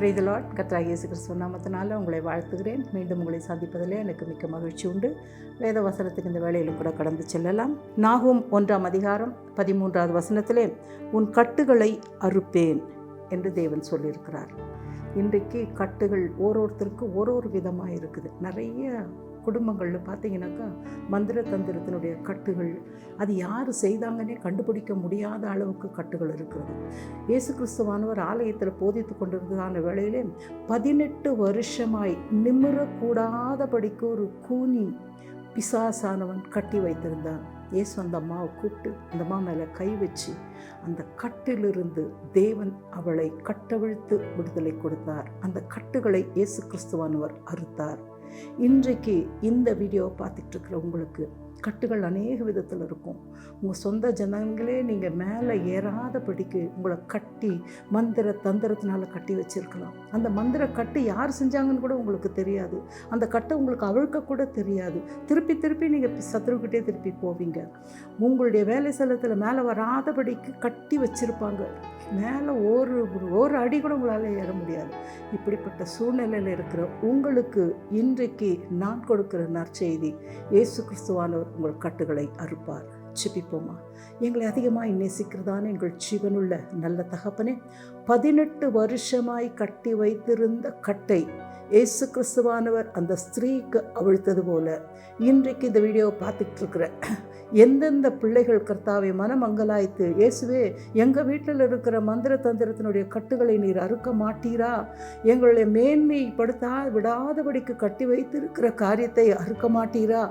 பிரைதலாட் கத்ரா இயேசு கிறிஸ்துவ நாமத்தினால உங்களை வாழ்த்துகிறேன். மீண்டும் உங்களை சந்திப்பதில் எனக்கு மிக்க மகிழ்ச்சி உண்டு. வேத வசனத்துக்கு இந்த வேலையிலும் கூட கடந்து செல்லலாம். நாகும் ஒன்றாம் அதிகாரம் பதிமூன்றாவது வசனத்திலே உன் கட்டுகளை அறுப்பேன் என்று தேவன் சொல்லியிருக்கிறார். இன்றைக்கு கட்டுகள் ஓரோருத்தருக்கு ஒரு ஒரு விதமாக இருக்குது நிறைய குடும்பங்களில் பார்த்தீங்கன்னாக்கா மந்திர தந்திரத்தினுடைய கட்டுகள் அது யார் செய்தாங்கன்னே கண்டுபிடிக்க முடியாத அளவுக்கு கட்டுகள் இருக்கிறது. இயேசு கிறிஸ்துவானவர் ஆலயத்தில் போதித்து கொண்டிருந்ததான வேளையிலே பதினெட்டு வருஷமாய் நிமிரக்கூடாதபடிக்கு ஒரு கூனி பிசாசானவன் கட்டி வைத்திருந்தான். இயேசு அந்த அம்மாவை கூப்பிட்டு அந்த அம்மா மேலே கை வச்சு அந்த கட்டிலிருந்து தேவன் அவளை கட்டவிழ்த்து விடுதலை கொடுத்தார். அந்த கட்டுகளை இயேசு கிறிஸ்துவானவர் அறுத்தார். இன்றைக்கு இந்த வீடியோவை பார்த்துட்டு இருக்கிற உங்களுக்கு கட்டுகள் அநேக விதத்தில் இருக்கும். உங்கள் சொந்த ஜனங்களே நீங்கள் மேலே ஏறாதபடிக்கு உங்களை கட்டி மந்திர தந்திரத்தினால கட்டி வச்சிருக்கலாம். அந்த மந்திர கட்டு யார் செஞ்சாங்கன்னு கூட உங்களுக்கு தெரியாது. அந்த கட்டை உங்களுக்கு அவிழ்க்க கூட தெரியாது. திருப்பி திருப்பி நீங்கள் சத்ருக்கிட்டே திருப்பி போவீங்க. உங்களுடைய வேலை செலத்தில் மேலே வராதபடிக்கு கட்டி வச்சிருப்பாங்க. மேலே ஒரு ஒரு அடி கூட உங்களால் ஏற முடியாது. இப்படிப்பட்ட சூழ்நிலையில் இருக்கிற உங்களுக்கு இன்றைக்கு நான் கொடுக்கிற நற்செய்தி இயேசு கிறிஸ்துவானவர் உங்கள் கட்டுகளை அறுப்பார். சிப்பிப்போமா எங்களை அதிகமாக நேசிக்கிறதான எங்கள் ஜீவனுள்ள நல்ல தகப்பனே பதினெட்டு வருஷமாய் கட்டி வைத்திருந்த கட்டை இயேசு கிறிஸ்துவானவர் அந்த ஸ்திரீக்கு அவிழ்த்தது போல இன்றைக்கு இந்த வீடியோவை பார்த்துட்டு இருக்கிற எந்தெந்த பிள்ளைகள் கர்த்தாவை மனமங்கலாய்த்து இயேசுவே எங்கள் வீட்டில் இருக்கிற மந்திர தந்திரத்தினுடைய கட்டுகளை நீர் அறுக்க மாட்டீரா? எங்களுடைய மேன்மைப்படுத்தா விடாதபடிக்கு கட்டி வைத்திருக்கிற காரியத்தை அறுக்க மாட்டீரா?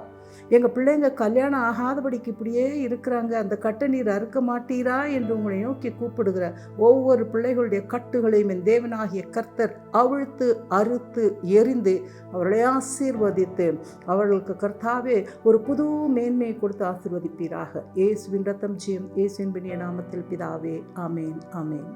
எங்கள் பிள்ளைங்க கல்யாணம் ஆகாதபடிக்கு இப்படியே இருக்கிறாங்க. அந்த கட்ட நீர் அறுக்க மாட்டீரா என்று உங்களை நோக்கி கூப்பிடுகிற ஒவ்வொரு பிள்ளைகளுடைய கட்டுகளையும் என் தேவனாகிய கர்த்தர் அவிழ்த்து அறுத்து எரிந்து அவர்களை ஆசீர்வதித்து அவர்களுக்கு கர்த்தாவே ஒரு புது மேன்மையை கொடுத்து ஆசீர்வதிப்பீராக. இயேசுவின் ரத்தம் ஜெயம். இயேசுவின் பினிய நாமத்தில் பிதாவே. ஆமேன். ஆமேன்.